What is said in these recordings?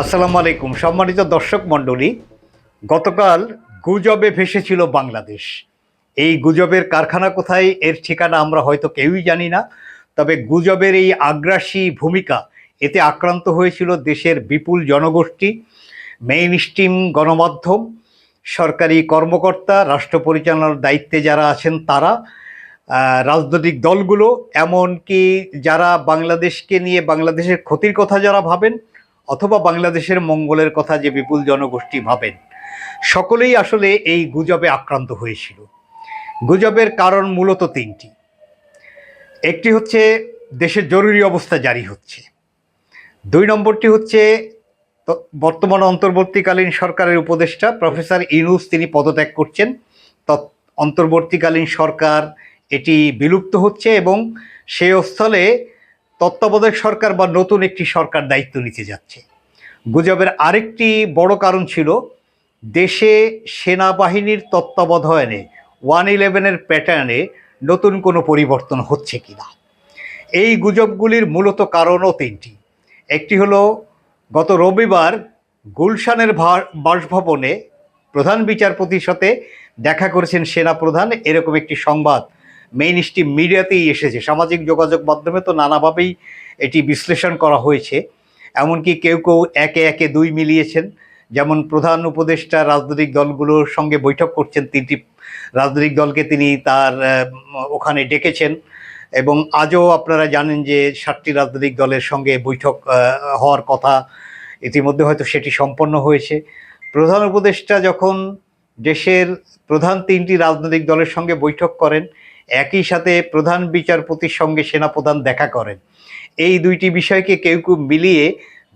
আসসালামু আলাইকুম। সম্মানিত দর্শক মণ্ডলী, গতকাল গুজবে ভেসেছিল বাংলাদেশ। এই গুজবের কারখানা কোথায়, এর ঠিকানা আমরা হয়তো কেউই জানি না, তবে গুজবের এই আগ্রাসী ভূমিকা, এতে আক্রান্ত হয়েছিল দেশের বিপুল জনগোষ্ঠী, মেইন স্ট্রিম গণমাধ্যম, সরকারি কর্মকর্তা, রাষ্ট্র পরিচালনার দায়িত্বে যারা আছেন তারা রাজনৈতিক দলগুলো, এমনকি যারা বাংলাদেশকে নিয়ে বাংলাদেশের ক্ষতির কথা যারা ভাবেন অথবা বাংলাদেশের মঙ্গলের কথা যে বিপুল জনগোষ্ঠী ভাবেন, সকলেই আসলে এই গুজবে আক্রান্ত হয়েছিল। গুজবের কারণ মূলত তিনটি। একটি হচ্ছে দেশের জরুরি অবস্থা জারি হচ্ছে। দুই নম্বরটি হচ্ছে বর্তমান অন্তর্বর্তীকালীন সরকারের উপদেষ্টা প্রফেসর ইনুস তিনি পদত্যাগ করছেন। তৎ অন্তর্বর্তীকালীন সরকার এটি বিলুপ্ত হচ্ছে এবং সে স্থলে তত্ত্বাবধায়ক সরকার বা নতুন একটি সরকার দায়িত্ব নিতে যাচ্ছে। গুজবের আরেকটি বড় কারণ ছিল, দেশে সেনাবাহিনীর তত্ত্বাবধানে ওয়ান ইলেভেনের প্যাটার্নে নতুন কোনো পরিবর্তন হচ্ছে কি না এই গুজবগুলির মূলত কারণও তিনটি। একটি হলো, গত রবিবার গুলশানের বাসভবনে প্রধান বিচারপতির সাথে দেখা করেছেন সেনাপ্রধান। এরকম একটি সংবাদ মেইন স্ট্রিম মিডিয়াতেই এসেছে। সামাজিক যোগাযোগ মাধ্যমে তো নানাভাবেই এটি বিশ্লেষণ করা হয়েছে। এমনকি কেউ কেউ একে একে দুই মিলিয়েছেন। যেমন প্রধান উপদেষ্টা রাজনৈতিক দলগুলোর সঙ্গে বৈঠক করছেন। তিনটি রাজনৈতিক দলকে তিনি তার ওখানে ডেকেছেন। এবং আজও আপনারা জানেন যে সাতটি রাজনৈতিক দলের সঙ্গে বৈঠক হওয়ার কথা ইতিমধ্যে হয়তো সেটি সম্পন্ন হয়েছে। প্রধান উপদেষ্টা যখন দেশের প্রধান তিনটি রাজনৈতিক দলের সঙ্গে বৈঠক করেন একই সাথে প্রধান বিচারপতির সঙ্গে সেনাপ্রধান দেখা করেন। এই দুইটি বিষয়কে কেউ কেউ মিলিয়ে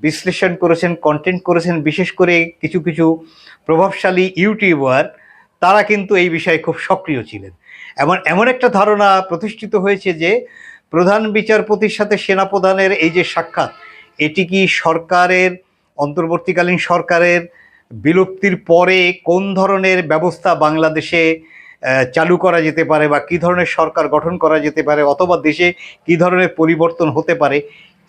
বিশ্লেষণ করেছেন কন্টেন্ট করেছেন, বিশেষ করে কিছু কিছু প্রভাবশালী ইউটিউবার, তারা কিন্তু এই বিষয়ে খুব সক্রিয় ছিলেন। এমন এমন একটা ধারণা প্রতিষ্ঠিত হয়েছে যে, প্রধান বিচারপতির সাথে সেনাপ্রধানের এই যে সাক্ষাৎ, এটি কি সরকারের, অন্তর্বর্তীকালীন সরকারের বিলুপ্তির পরে কোন ধরনের ব্যবস্থা বাংলাদেশে চালু করা যেতে পারে বা কী ধরনের সরকার গঠন করা যেতে পারে অথবা দেশে কী ধরনের পরিবর্তন হতে পারে,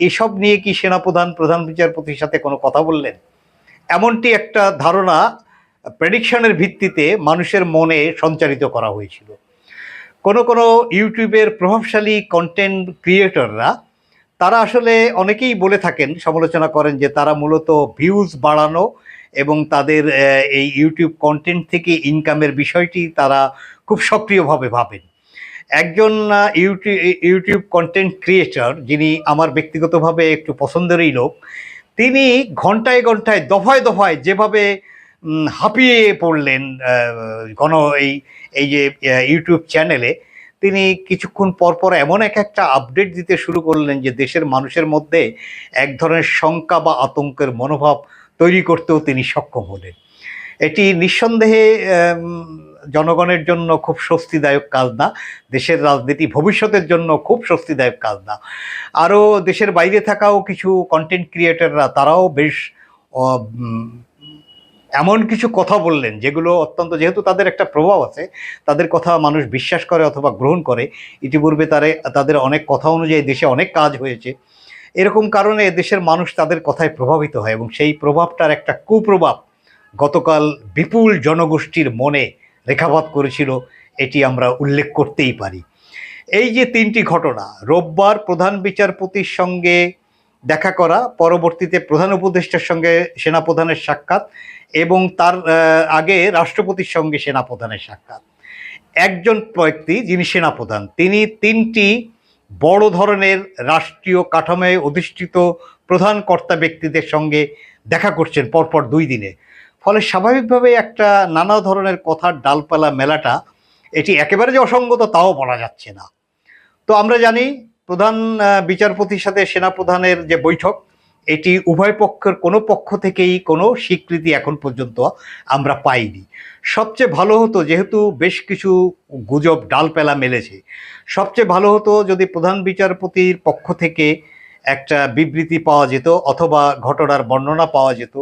এসব নিয়ে কি সেনাপ্রধান, প্রধান বিচারপতির সাথে কোনো কথা বললেন? এমনটি একটা ধারণা প্রেডিকশনের ভিত্তিতে মানুষের মনে সঞ্চারিত করা হয়েছিল। কোনো কোনো ইউটিউবের প্রভাবশালী কন্টেন্ট ক্রিয়েটররা তারা আসলে অনেকেই বলে থাকেন, সমালোচনা করেন যে তারা মূলত ভিউজ বাড়ানো এবং তাদের এই ইউটিউব কন্টেন্ট থেকে ইনকামের বিষয়টি তারা খুব সক্রিয়ভাবে ভাবেন। একজন ইউটিউব ইউটিউব কন্টেন্ট ক্রিয়েটর যিনি আমার ব্যক্তিগতভাবে একটু পছন্দেরই লোক, তিনি ঘন্টায় ঘন্টায়, দফায় দফায় যেভাবে হাঁপিয়ে পড়লেন গণ এই এই যে ইউটিউব চ্যানেলে তিনি কিছুক্ষণ পর পর এমন এক একটা আপডেট দিতে শুরু করলেন যে, দেশের মানুষের মধ্যে এক ধরনের শঙ্কা বা আতঙ্কের মনোভাব তৈরি করতেও তিনি সক্ষম হলেন। এটি নিঃসন্দেহে জনগণের জন্য খুব স্বস্তিদায়ক কাজ না, দেশের রাজনীতি ভবিষ্যতের জন্য খুব স্বস্তিদায়ক কাজ না। আরও দেশের বাইরে থাকাও কিছু কন্টেন্ট ক্রিয়েটররা তারাও বেশ এমন কিছু কথা বললেন, যেগুলো অত্যন্ত, যেহেতু তাদের একটা প্রভাব আছে, তাদের কথা মানুষ বিশ্বাস করে অথবা গ্রহণ করে। ইতিপূর্বে তারে, তাদের অনেক কথা অনুযায়ী দেশে অনেক কাজ হয়েছে। এরকম কারণে দেশের মানুষ তাদের কথায় প্রভাবিত হয় এবং সেই প্রভাবটার একটা কুপ্রভাব গতকাল বিপুল জনগোষ্ঠীর মনে রেখাপাত করেছিল, এটি আমরা উল্লেখ করতেই পারি। এই যে তিনটি ঘটনা, রোববার প্রধান বিচারপতির সঙ্গে দেখা করা, পরবর্তীতে প্রধান উপদেষ্টার সঙ্গে সেনাপ্রধানের সাক্ষাৎ এবং তার আগে রাষ্ট্রপতির সঙ্গে সেনাপ্রধানের সাক্ষাৎ। একজন ব্যক্তি যিনি সেনাপ্রধান, তিনি তিনটি বড় ধরনের রাষ্ট্রীয় কাঠামোয় অধিষ্ঠিত প্রধান কর্তা ব্যক্তিদের সঙ্গে দেখা করছেন পরপর দুই দিনে। ফলে স্বাভাবিকভাবে একটা নানা ধরনের কথার ডালপালা মেলাটা এটি একেবারে যে অসঙ্গত তাও বলা যাচ্ছে না। তো আমরা জানি প্রধান বিচারপতির সাথে সেনাপ্রধানের যে বৈঠক এটি উভয় পক্ষের কোনো পক্ষ থেকেই কোনো স্বীকৃতি এখন পর্যন্ত আমরা পাইনি। সবচেয়ে ভালো হতো যেহেতু বেশ কিছু গুজব ডালপেলা মেলেছে। সবচেয়ে ভালো হতো যদি প্রধান বিচারপতির পক্ষ থেকে একটা বিবৃতি পাওয়া যেত অথবা ঘটনার বর্ণনা পাওয়া যেত।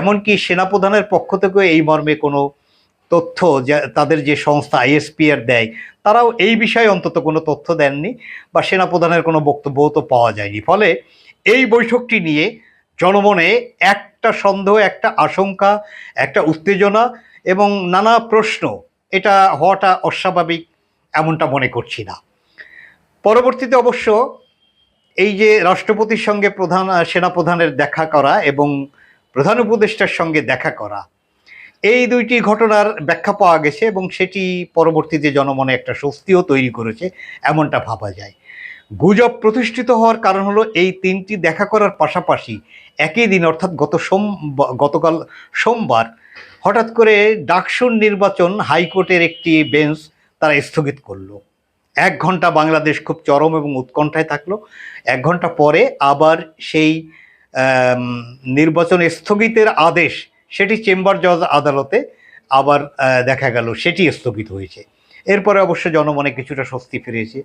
এমনকি সেনাপ্রধানের পক্ষ থেকেও এই মর্মে কোনো তথ্য তাদের যে সংস্থা আইএসপিআর দেয়, তারাও এই বিষয়ে অন্তত কোনো তথ্য দেননি বা সেনাপ্রধানের কোনো বক্তব্যও তো পাওয়া যায়নি। ফলে এই বৈঠকটি নিয়ে জনমনে একটা সন্দেহ, একটা আশঙ্কা, একটা উত্তেজনা এবং নানা প্রশ্ন। এটা হওয়াটা অস্বাভাবিক, এমনটা মনে করছি না। পরবর্তীতে অবশ্য এই যে রাষ্ট্রপতির সঙ্গে প্রধান, সেনাপ্রধানের দেখা করা এবং প্রধান উপদেষ্টার সঙ্গে দেখা করা, এই দুইটি ঘটনার ব্যাখ্যা পাওয়া গেছে এবং সেটি পরবর্তীতে জনমনে একটা স্বস্তিও তৈরি করেছে, এমনটা ভাবা যায়। গুজব প্রতিষ্ঠিত হওয়ার কারণ হলো এই তিনটি দেখা করার পাশাপাশি একই দিন, অর্থাৎ গত সোম, গতকাল সোমবার, হঠাৎ করে ডাকসুর নির্বাচন হাইকোর্টের একটি বেঞ্চ তারা স্থগিত করল। এক ঘণ্টা বাংলাদেশ খুব চরম এবং উৎকণ্ঠায় থাকল। এক ঘণ্টা পরে আবার সেই নির্বাচন স্থগিতের আদেশ, সেটি চেম্বার জজ আদালতে আবার দেখা গেল, সেটি স্থগিত হয়েছে। এরপরে অবশ্য জনমনে কিছুটা স্বস্তি ফিরেছে।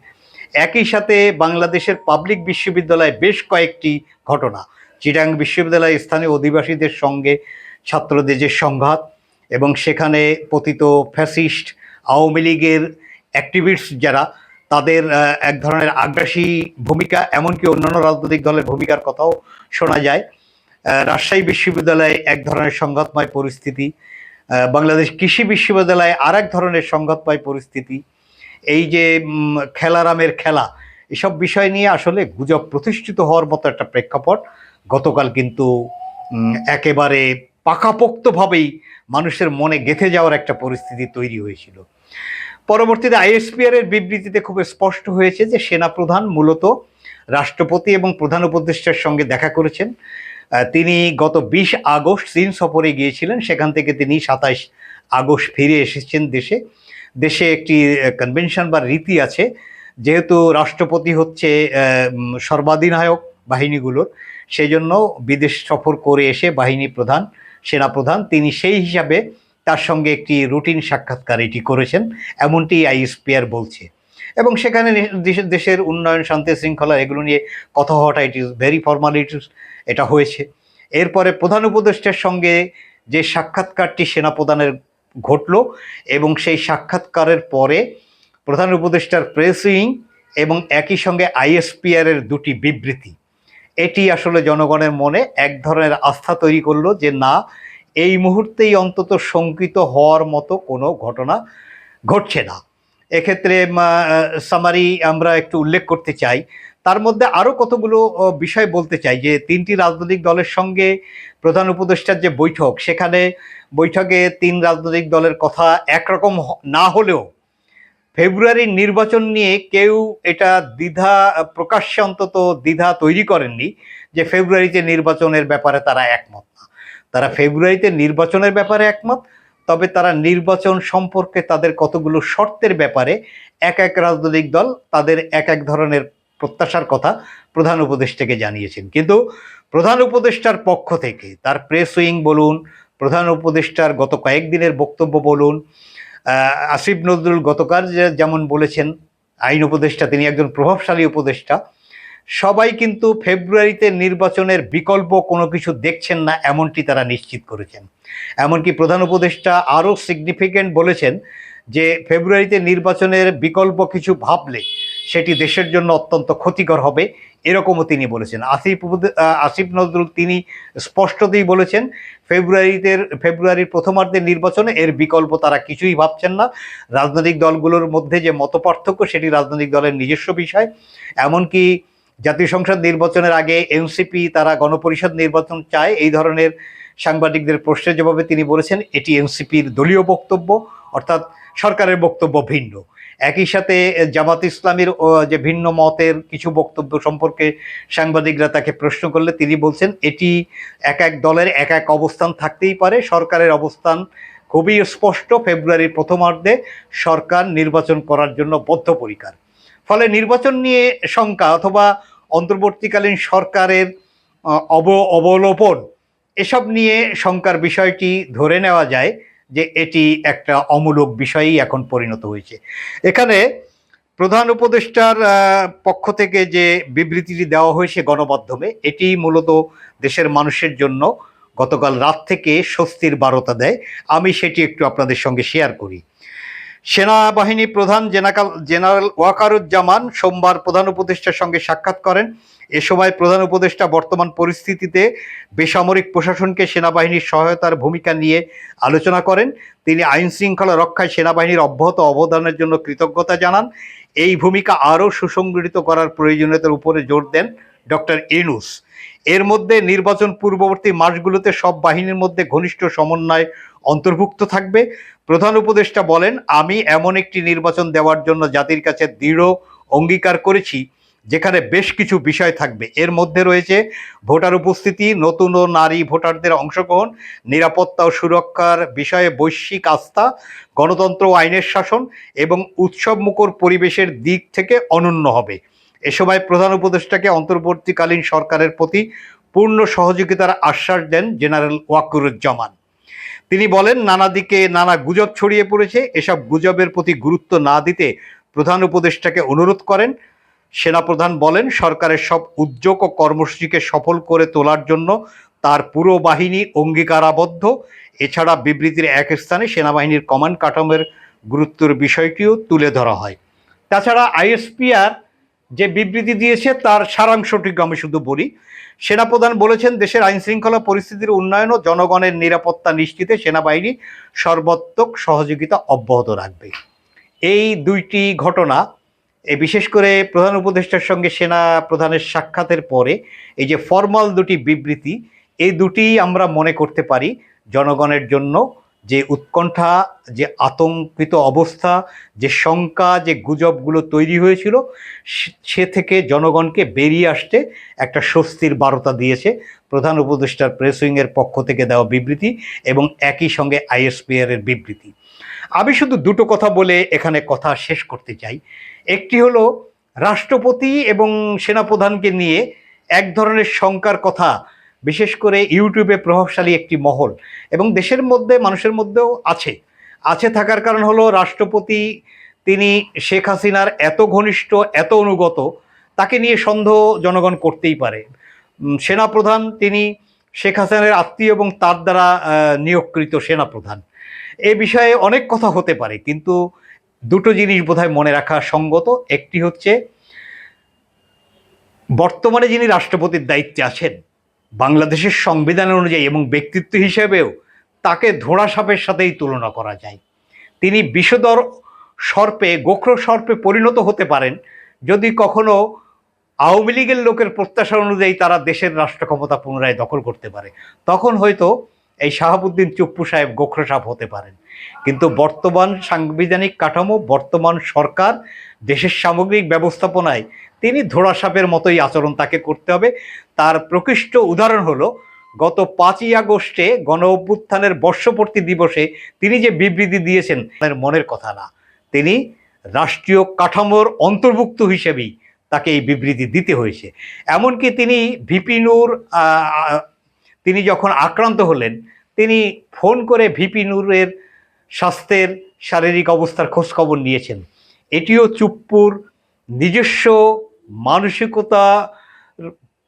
একই সাথে বাংলাদেশের পাবলিক বিশ্ববিদ্যালয়ে বেশ কয়েকটি ঘটনা। চিটাং বিশ্ববিদ্যালয়ে স্থানীয় অধিবাসীদের সঙ্গে ছাত্রদের যে সংঘাত এবং সেখানে পতিত ফ্যাসিস্ট, আওয়ামী লীগের অ্যাক্টিভিস্ট যারা, তাদের এক ধরনের আগ্রাসী ভূমিকা, এমনকি অন্যান্য রাজনৈতিক দলের ভূমিকার কথাও শোনা যায়। রাজশাহী বিশ্ববিদ্যালয়ে এক ধরনের সংঘাতময় পরিস্থিতি। বাংলাদেশ কৃষি বিশ্ববিদ্যালয়ে আর এক ধরনের সংঘাতময় পরিস্থিতি। এই যে খেলারামের খেলা, এসব বিষয় নিয়ে আসলে গুজব প্রতিষ্ঠিত হওয়ার মতো একটা প্রেক্ষাপট। গতকাল কিন্তু একেবারে পাকাপোক্তভাবেই মানুষের মনে গেঁথে যাওয়ার একটা পরিস্থিতি তৈরি হয়েছিল। পরবর্তীতে আইএসপিআর এর বিবৃতিতে খুব স্পষ্ট হয়েছে যে, সেনাপ্রধান মূলত রাষ্ট্রপতি এবং প্রধান উপদেষ্টার সঙ্গে দেখা করেছেন। তিনি গত বিশ আগস্ট চীন সফরে গিয়েছিলেন। সেখান থেকে তিনি সাতাইশ আগস্ট ফিরে এসেছেন দেশে। দেশে একটি কনভেনশন বা রীতি আছে, যেহেতু রাষ্ট্রপতি হচ্ছে সর্বাধিনায়ক বাহিনীগুলোর সেই জন্য বিদেশ সফর করে এসে বাহিনী প্রধান সেনাপ্রধান তিনি সেই হিসাবে তার সঙ্গে একটি রুটিন সাক্ষাৎকার এটি করেছেন, এমনটি আইএসপিআর বলছে। এবং সেখানে দেশের উন্নয়ন, শান্তি, শৃঙ্খলা, এগুলো নিয়ে কথা হওয়াটা ইট ইজ ভেরি ফর্মালিটিস এটা হয়েছে। এরপরে প্রধান উপদেষ্টার সঙ্গে যে সাক্ষাৎকারটি সেনাপ্রধানের ঘটলো এবং সেই সাক্ষাৎকারের পরে প্রধান উপদেষ্টার প্রেস এবং একই সঙ্গে আইএসপিআর এর দুটি বিবৃতি। এটি আসলে জনগণের মনে এক ধরনের আস্থা তৈরি করল যে না, এই মুহূর্তেই অন্তত শঙ্কিত হওয়ার মতো কোনো ঘটনা ঘটছে না। এক্ষেত্রে সামারি আমরা একটু উল্লেখ করতে চাই। তার মধ্যে আরও কতগুলো বিষয় বলতে চাই, যে তিনটি রাজনৈতিক দলের সঙ্গে প্রধান উপদেষ্টার যে বৈঠক, সেখানে বৈঠকে তিন রাজনৈতিক দলের কথা একরকম না হলেও ফেব্রুয়ারির নির্বাচন নিয়ে কেউ এটা দ্বিধা, প্রকাশ্যে অন্তত দ্বিধা তৈরি করেননি যে ফেব্রুয়ারিতে নির্বাচনের ব্যাপারে তারা একমত না। তারা ফেব্রুয়ারিতে নির্বাচনের ব্যাপারে একমত, তবে তারা নির্বাচন সম্পর্কে তাদের কতগুলো শর্তের ব্যাপারে এক এক রাজনৈতিক দল তাদের এক এক ধরনের প্রত্যাশার কথা প্রধান উপদেষ্টাকে জানিয়েছেন। কিন্তু প্রধান উপদেষ্টার পক্ষ থেকে তার প্রেস উইং বলুন, প্রধান উপদেষ্টার গত কয়েকদিনের বক্তব্য বলুন আসিফ নজরুল গতকাল যেমন বলেছেন, আইন উপদেষ্টা, তিনি একজন প্রভাবশালী উপদেষ্টা, সবাই কিন্তু ফেব্রুয়ারিতে নির্বাচনের বিকল্প কোনো কিছু দেখছেন না এমনটি তারা নিশ্চিত করেছেন। এমনকি প্রধান উপদেষ্টা আরও সিগনিফিক্যান্ট বলেছেন যে ফেব্রুয়ারিতে নির্বাচনের বিকল্প কিছু ভাবলে সেটি দেশের জন্য অত্যন্ত ক্ষতিকর হবে, এরকমও তিনি বলেছেন। আসিফ আসিফ নজরুল তিনি স্পষ্টতই বলেছেন, ফেব্রুয়ারিতে, ফেব্রুয়ারির প্রথমার্ধের নির্বাচনে এর বিকল্প তারা কিছুই ভাবছেন না। রাজনৈতিক দলগুলোর মধ্যে যে মতপার্থক্য, সেটি রাজনৈতিক দলের নিজস্ব বিষয়। এমনকি জাতীয় সংসদ নির্বাচনের আগে এনসিপি তারা গণপরিষদ নির্বাচন চায়, এই ধরনের সাংবাদিকদের প্রশ্নের জবাবে তিনি বলেছেন, এটি এনসিপির দলীয় বক্তব্য, অর্থাৎ সরকারের বক্তব্য ভিন্ন। একই সাথে জামাত ইসলামের যে ভিন্ন মতের কিছু বক্তব্য সম্পর্কে সাংবাদিকরা তাকে প্রশ্ন করলে তিনি বলছেন, এটি এক এক দলের এক এক অবস্থান থাকতেই পারে। সরকারের অবস্থান খুবই স্পষ্ট। ফেব্রুয়ারির প্রথমার্ধে সরকার নির্বাচন করার জন্য বদ্ধপরিকার। ফলে নির্বাচন নিয়ে শঙ্কা অথবা অন্তর্বর্তীকালীন সরকারের অব, অবলোপন, এসব নিয়ে শঙ্কার বিষয়টি ধরে নেওয়া যায়। যে এটি একটা অমূলক বিষয়ই এখন পরিণত হয়েছে। এখানে প্রধান উপদেষ্টার পক্ষ থেকে যে বিবৃতিটি দেওয়া হয়েছে গণমাধ্যমে, এটি মূলত দেশের মানুষের জন্য গতকাল রাত থেকে স্বস্তির বারতা দেয়। আমি সেটি একটু আপনাদের সঙ্গে শেয়ার করি। সেনাবাহিনী প্রধান জেনাকাল, জেনারেল ওয়াকারুজ্জামান সোমবার প্রধান উপদেষ্টার সঙ্গে সাক্ষাৎ করেন। এ সময় প্রধান উপদেষ্টা বর্তমান পরিস্থিতিতে বেসামরিক প্রশাসনকে সেনাবাহিনীর সহায়তার ভূমিকা নিয়ে আলোচনা করেন। তিনি আইন শৃঙ্খলা রক্ষায় সেনাবাহিনীর অব্যাহত অবদানের জন্য কৃতজ্ঞতা জানান। এই ভূমিকা আরও সুসংগঠিত করার প্রয়োজনীয়তার উপরে জোর দেন ডক্টর ইনুস এর মধ্যে নির্বাচন পূর্ববর্তী মাসগুলোতে সব বাহিনীর মধ্যে ঘনিষ্ঠ সমন্বয় অন্তর্ভুক্ত থাকবে। প্রধান উপদেষ্টা বলেন, আমি এমন একটি নির্বাচন দেওয়ার জন্য জাতির কাছে দৃঢ় অঙ্গীকার করেছি। যেখানে বেশ কিছু বিষয় থাকবে। এর মধ্যে রয়েছে ভোটার উপস্থিতি, নতুন ও নারী ভোটারদের অংশগ্রহণ, নিরাপত্তা ও সুরক্ষার বিষয়ে বৈশ্বিক আস্থা, গণতন্ত্র ও আইনের শাসন এবং উৎসবমুখর পরিবেশের দিক থেকে অনন্য হবে। এ সময় প্রধান উপদেষ্টাকে অন্তর্বর্তীকালীন সরকারের প্রতি পূর্ণ সহযোগিতার আশ্বাস দেন জেনারেল ওয়াকুরুজ্জামান। তিনি বলেন, নানা দিকে নানা গুজব ছড়িয়ে পড়েছে। এসব গুজবের প্রতি গুরুত্ব না দিতে প্রধান উপদেষ্টাকে অনুরোধ করেন। সেনাপ্রধান বলেন, সরকারের সব উদ্যোগ ও কর্মসূচিকে সফল করে তোলার জন্য তার পুরো বাহিনী অঙ্গীকারাবদ্ধ। এছাড়া বিবৃতির এক স্থানে সেনাবাহিনীর কমান্ড কাঠামোর গুরুত্বের বিষয়টিও তুলে ধরা হয়। তাছাড়া আইএসপিআর যে বিবৃতি দিয়েছে, তার সারাংশটিকে আমি শুধু বলি। সেনাপ্রধান বলেছেন, দেশের আইন শৃঙ্খলা পরিস্থিতির উন্নয়ন ও জনগণের নিরাপত্তা নিশ্চিতে সেনাবাহিনী সর্বাত্মক সহযোগিতা অব্যাহত রাখবে। এই দুইটি ঘটনা বিশেষ করে প্রধান উপদেষ্টার সঙ্গে সেনা প্রধানের সাক্ষাতের পরে এই যে ফর্মাল দুটি বিবৃতি, এই দুটি আমরা মনে করতে পারি জনগণের জন্য যে উৎকণ্ঠা, যে আতঙ্কিত অবস্থা, যে শঙ্কা, যে গুজবগুলো তৈরি হয়েছিল, সে- থেকে জনগণকে বেরিয়ে আসতে একটা স্বস্তির বার্তা দিয়েছে প্রধান উপদেষ্টার প্রেস উইংয়ের পক্ষ থেকে দেওয়া বিবৃতি এবং একই সঙ্গে আইএসপিআর এর বিবৃতি। আমি শুধু দুটো কথা বলে এখানে কথা শেষ করতে চাই। একটি হলো, রাষ্ট্রপতি এবং সেনাপ্রধানকে নিয়ে এক ধরনের শঙ্কার কথা, বিশেষ করে ইউটিউবে প্রভাবশালী একটি মহল এবং দেশের মধ্যে, মানুষের মধ্যেও আছে। আছে থাকার কারণ হলো, রাষ্ট্রপতি তিনি শেখ হাসিনার এত ঘনিষ্ঠ, এত অনুগত, তাকে নিয়ে সন্দেহ জনগণ করতেই পারে। সেনাপ্রধান তিনি শেখ হাসিনার আত্মীয় এবং তার দ্বারা নিয়োগকৃত সেনাপ্রধান। এ বিষয়ে অনেক কথা হতে পারে, কিন্তু দুটো জিনিস বোধহয় মনে রাখা সঙ্গত। একটি হচ্ছে, বর্তমানে যিনি রাষ্ট্রপতির দায়িত্বে আছেন, বাংলাদেশের সংবিধান অনুযায়ী এবং ব্যক্তিত্ব হিসেবেও তাকে ধোড়া সাপের সাথেই তুলনা করা যায়। তিনি বিষধর সর্পে, গোখর সর্পে পরিণত হতে পারেন, যদি কখনো আওয়ামী লীগের লোকের প্রত্যাশা অনুযায়ী তারা দেশের রাষ্ট্র ক্ষমতা পুনরায় দখল করতে পারে। তখন হয়তো এই শাহাবুদ্দিন চুপ্পু সাহেব গোখর সাপ হতে পারেন। কিন্তু বর্তমান সাংবিধানিক কাঠামো বর্তমান সরকার দেশের সামগ্রিক ব্যবস্থাপনায় তিনি ধোড়া সাপের মতোই আচরণ তাকে করতে হবে। তার প্রকৃষ্ট উদাহরণ হলো গত পাঁচই আগস্টে গণ অভ্যুত্থানের বর্ষপূর্তি দিবসে তিনি যে বিবৃতি দিয়েছেন তার মনের কথা না। তিনি রাষ্ট্রীয় কাঠামোর অন্তর্ভুক্ত হিসেবেই তাকে এই বিবৃতি দিতে হয়েছে। এমনকি তিনি ভিপি নূর আহ, আহ, তিনি যখন আক্রান্ত হলেন, তিনি ফোন করে ভিপি নূরের স্বাস্থ্যের শারীরিক অবস্থার খোঁজখবর নিয়েছেন। এটিও চুপ্পুর নিজস্ব মানসিকতা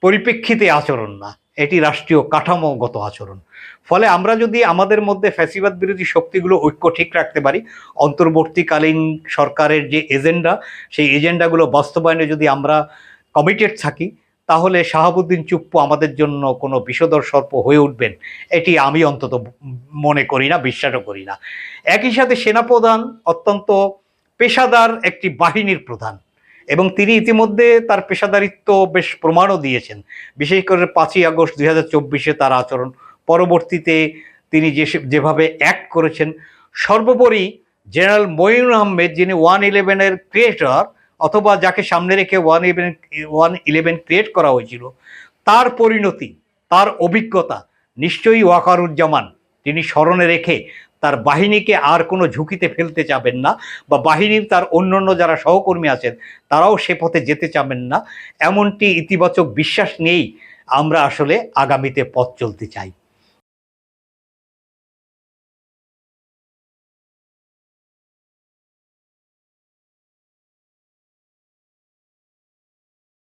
পরিপ্রেক্ষিতে আচরণ না, এটি রাষ্ট্রীয় কাঠামোগত আচরণ। ফলে আমরা যদি আমাদের মধ্যে ফ্যাসিবাদ বিরোধী শক্তিগুলো ঐক্য ঠিক রাখতে পারি, অন্তর্বর্তীকালীন সরকারের যে এজেন্ডা, সেই এজেন্ডাগুলো বাস্তবায়নে যদি আমরা কমিটেড থাকি তাহলে শাহাবুদ্দিন চুপ্পু আমাদের জন্য কোনো বিষদর সর্প হয়ে উঠবেন, এটি আমি অন্তত মনে করি না, বিশ্বাসও করি না। একই সাথে সেনাপ্রধান অত্যন্ত পেশাদার একটি বাহিনীর প্রধান এবং তিনি ইতিমধ্যে তার পেশাদারিত্ব বেশ প্রমাণও দিয়েছেন। বিশেষ করে পাঁচই আগস্ট দুই হাজার চব্বিশে তার আচরণ। পরবর্তীতে তিনি যে যেভাবে অ্যাক্ট করেছেন, সর্বোপরি জেনারেল মঈনুল আহমেদ যিনি ওয়ান ইলেভেনের ক্রিয়েটর অথবা যাকে সামনে রেখে one eleven one eleven create করা হয়েছিল, তার পরিণতি, তার অভিজ্ঞতা নিশ্চয়ই ওয়াকারুজ্জামান, তিনি স্মরণে রেখে তার বাহিনীকে আর কোনো ঝুঁকিতে ফেলতে চাবেন না বা বাহিনীর তার অন্যান্য যারা সহকর্মী আছেন, তারাও সে পথে যেতে চাবেন না। এমনটি ইতিবাচক বিশ্বাস নিয়েই আমরা আসলে আগামীতে পথ চলতে চাই।